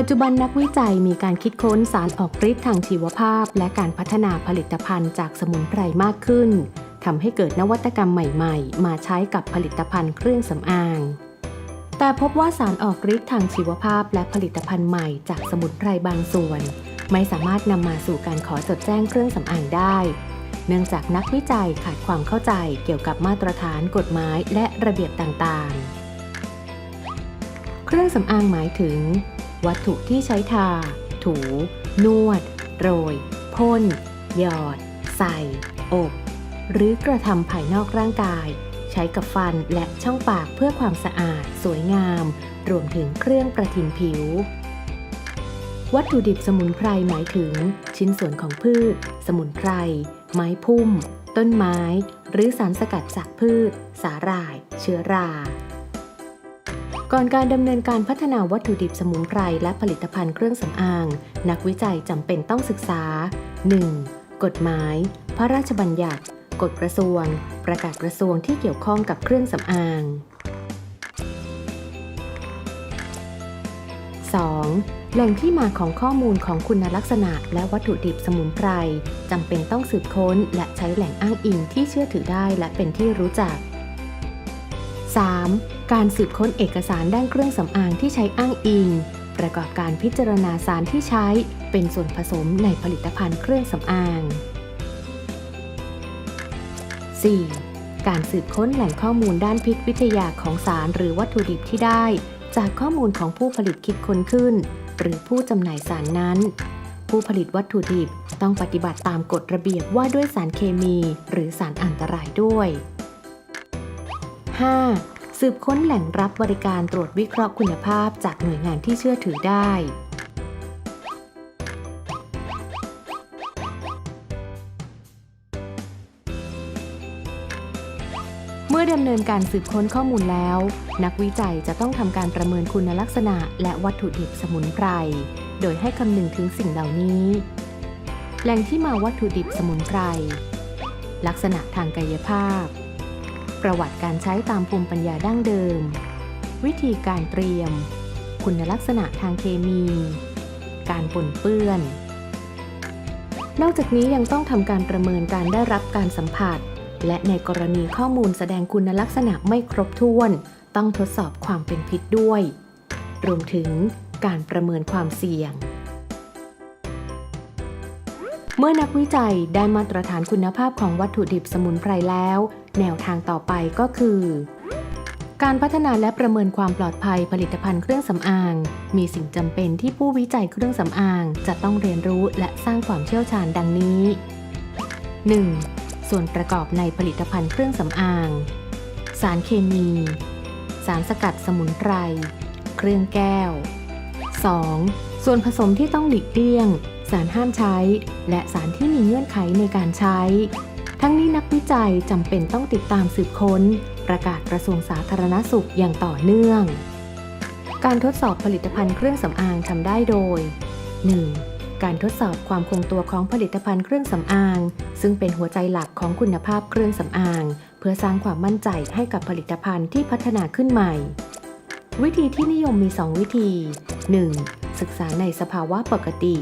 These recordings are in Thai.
ปัจจุบันนักวิจัยมีการคิดค้นสารออกฤทธิ์ทางชีวภาพ และการพัฒนาผลิตภัณฑ์จากสมุนไพรมากขึ้นทำให้เกิดนวัตกรรมใหม่ๆ มาใช้กับผลิตภัณฑ์เครื่องสำอาง แต่พบว่าสารออกฤทธิ์ทางชีวภาพและผลิตภัณฑ์ใหม่จากสมุนไพรบางส่วน ไม่สามารถนำมาสู่การขอจดแจ้งเครื่องสำอางได้ เนื่องจากนักวิจัยขาดความเข้าใจเกี่ยวกับมาตรฐานกฎหมายและระเบียบต่างๆ เครื่องสำอางหมายถึง วัตถุที่ใช้ทา ถู นวด โรย พ่น หยอด ใส่ อบ หรือกระทำภายนอกร่างกาย ใช้กับฟันและช่องปากเพื่อความสะอาด สวยงาม รวมถึงเครื่องประทินผิววัตถุดิบสมุนไพรหมายถึง ชิ้นส่วนของพืช สมุนไพร ไม้พุ่ม ต้นไม้ หรือสารสกัดจากพืช สาหร่าย เชื้อรา ก่อนการดำเนินการพัฒนาวัตถุดิบสมุนไพรและผลิตภัณฑ์เครื่องสำอาง นักวิจัยจำเป็นต้องศึกษา 1. กฎหมาย พระราชบัญญัติ กฎกระทรวง ประกาศกระทรวงที่เกี่ยวข้องกับเครื่องสำอาง 2. แหล่งที่มาของข้อมูลของคุณลักษณะและวัตถุดิบสมุนไพรจำเป็นต้องสืบค้นและใช้แหล่งอ้างอิงที่เชื่อถือได้และเป็นที่รู้จัก 3. การสืบค้นเอกสารด้านเครื่องสำอางที่ใช้อ้างอิง ประกอบการพิจารณาสารที่ใช้ เป็นส่วนผสมในผลิตภัณฑ์เครื่องสำอาง 4. การสืบค้นแหล่งข้อมูลด้านพิษวิทยาของสารหรือวัตถุดิบที่ได้ จากข้อมูลของผู้ผลิตคิดค้นขึ้น หรือผู้จำหน่ายสารนั้น ผู้ผลิตวัตถุดิบต้องปฏิบัติตามกฎระเบียบว่าด้วยสารเคมี หรือสารอันตรายด้วย 5. สืบค้นแหล่งรับบริการตรวจวิเคราะห์คุณภาพจากหน่วยงานที่เชื่อถือได้ เมื่อดำเนินการสืบค้นข้อมูลแล้ว นักวิจัยจะต้องทำการประเมินคุณลักษณะ และวัตถุดิบสมุนไพร โดยให้คำนึงถึงสิ่งเหล่านี้ แหล่งที่มาวัตถุดิบสมุนไพร ลักษณะทางกายภาพ ประวัติการใช้ตามภูมิปัญญาดั้งเดิม วิธีการเตรียม คุณลักษณะทางเคมี การปนเปื้อน นอกจากนี้ยังต้องทำการประเมินการได้รับการสัมผัส และในกรณีข้อมูลแสดงคุณลักษณะไม่ครบถ้วน ต้องทดสอบความเป็นพิษด้วย รวมถึงการประเมินความเสี่ยง เมื่อนักวิจัยได้มาตรฐานคุณภาพของวัตถุดิบสมุนไพรแล้ว แนวทางต่อไปก็คือ การพัฒนาและประเมินความปลอดภัยผลิตภัณฑ์เครื่องสำอาง มีสิ่งจำเป็นที่ผู้วิจัยเครื่องสำอาง จะต้องเรียนรู้และสร้างความเชี่ยวชาญดังนี้ 1. ส่วนประกอบในผลิตภัณฑ์เครื่องสำอาง สารเคมี สารสกัดสมุนไพร เครื่องแก้ว 2. ส่วนผสมที่ต้องหลีกเลี่ยง สารห้ามใช้ และสารที่มีเงื่อนไขในการใช้ ทั้งนี้นักวิจัยจำเป็นต้องติดตามสืบค้น ประกาศกระทรวงสาธารณสุขอย่างต่อเนื่อง การทดสอบผลิตภัณฑ์เครื่องสำอางทำได้โดย 1. การทดสอบความคงตัวของผลิตภัณฑ์เครื่องสำอาง ซึ่งเป็นหัวใจหลักของคุณภาพเครื่องสำอาง เพื่อสร้างความมั่นใจให้กับผลิตภัณฑ์ที่พัฒนาขึ้นใหม่ วิธีที่นิยมมี 2 วิธี 1. ศึกษาในสภาวะปกติ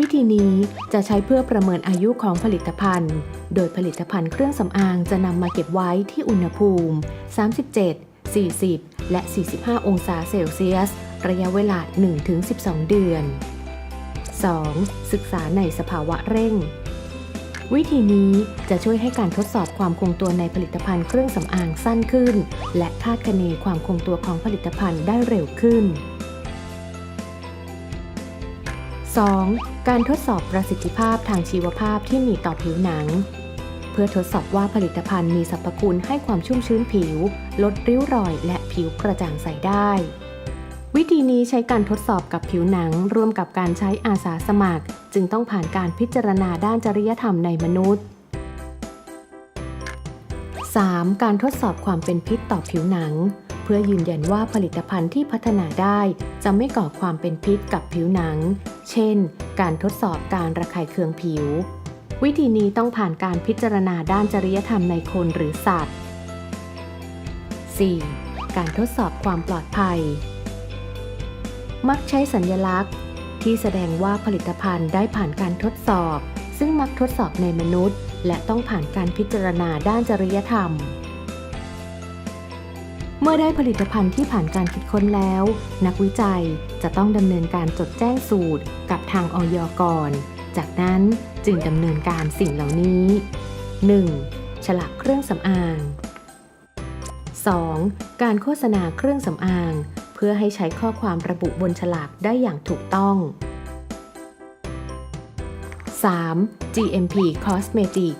วิธีนี้จะใช้เพื่อประเมินอายุของผลิตภัณฑ์ โดยผลิตภัณฑ์เครื่องสำอางจะนำมาเก็บไว้ที่อุณหภูมิ 37 40 และ 45 องศาเซลเซียส ระยะเวลา 1-12 เดือน 2. ศึกษาในสภาวะเร่ง วิธีนี้จะช่วยให้การทดสอบความคงตัวในผลิตภัณฑ์เครื่องสำอางสั้นขึ้น และคาดคะเนความคงตัวของผลิตภัณฑ์ได้เร็วขึ้น 2. การทดสอบประสิทธิภาพทางชีวภาพที่มีต่อผิวหนัง เพื่อทดสอบว่าผลิตภัณฑ์มีสรรพคุณให้ความชุ่มชื้นผิว ลดริ้วรอย และผิวกระจ่างใสได้ วิธีนี้ใช้การทดสอบกับผิวหนังร่วมกับการใช้อาสาสมัคร จึงต้องผ่านการพิจารณาด้านจริยธรรมในมนุษย์ 3. การทดสอบความเป็นพิษต่อผิวหนัง เพื่อยืนยันว่าผลิตภัณฑ์ที่พัฒนาได้ จะไม่ก่อความเป็นพิษกับผิวหนัง เช่น การทดสอบการระคายเคืองผิว วิธีนี้ต้องผ่านการพิจารณาด้านจริยธรรมในคนหรือสัตว์ 4. การทดสอบความปลอดภัย มักใช้สัญลักษณ์ ที่แสดงว่าผลิตภัณฑ์ได้ผ่านการทดสอบ ซึ่งมักทดสอบในมนุษย์ และต้องผ่านการพิจารณาด้านจริยธรรม เมื่อได้ผลิตภัณฑ์ที่ผ่านการคิดค้นแล้ว นักวิจัยจะต้องดำเนินการจดแจ้งสูตรกับทางออยก่อน จากนั้นจึงดำเนินการสิ่งเหล่านี้ 1. ฉลากเครื่องสำอาง 2. การโฆษณาเครื่องสำอาง เพื่อให้ใช้ข้อความระบุบนฉลากได้อย่างถูกต้อง 3. GMP Cosmetic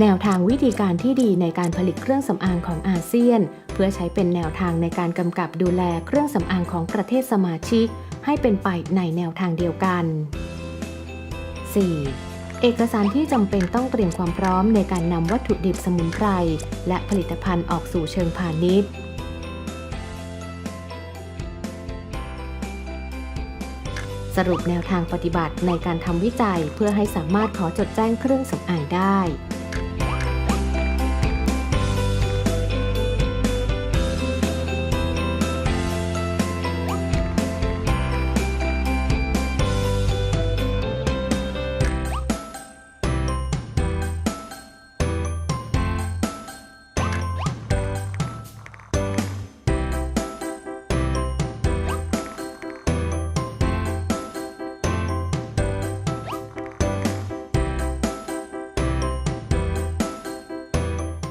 แนวทางวิธีการที่ดีในการผลิตเครื่องสำอางของอาเซียน เพื่อใช้เป็นแนวทางในการกำกับดูแลเครื่องสำอางของประเทศสมาชิก ให้เป็นไปในแนวทางเดียวกัน 4. เอกสารที่จำเป็นต้องเตรียมความพร้อมในการนำวัตถุดิบสมุนไพร และผลิตภัณฑ์ออกสู่เชิงพาณิชย์ สรุปแนวทางปฏิบัติในการทำวิจัยเพื่อให้สามารถขอจดแจ้งเครื่องสำอางได้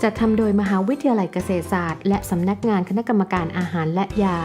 จัดทำโดยมหาวิทยาลัยเกษตรศาสตร์ และสำนักงานคณะกรรมการอาหารและยา